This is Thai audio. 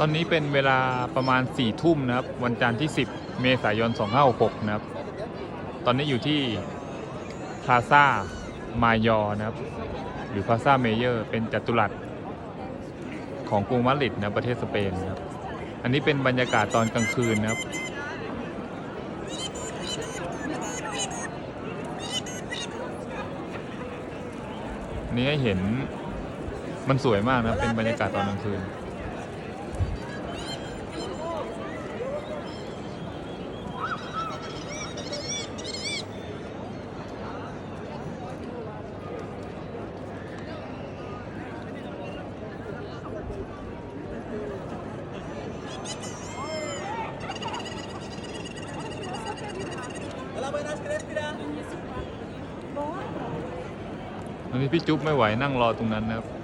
ตอนนี้เป็นเวลาประมาณ4ี่ทุ่มนะครับ วันจันทร์ที่ 10 เมษายน 2566 นะครับ ตอนนี้อยู่ที่พลาซ่ามายอนะครับ หรือพลาซ่าเมเยอร์เป็นจัตุรัสของกรุงมาดริดนะประเทศสเปนนะครับ อันนี้เป็นบรรยากาศตอนกลางคืนนะครับอันนี้ให้เห็นมันสวยมากนะเป็นบรรยากาศตอนกลางคืน พี่จุ๊บไม่ไหวนั่งรอตรงนั้นนะครับ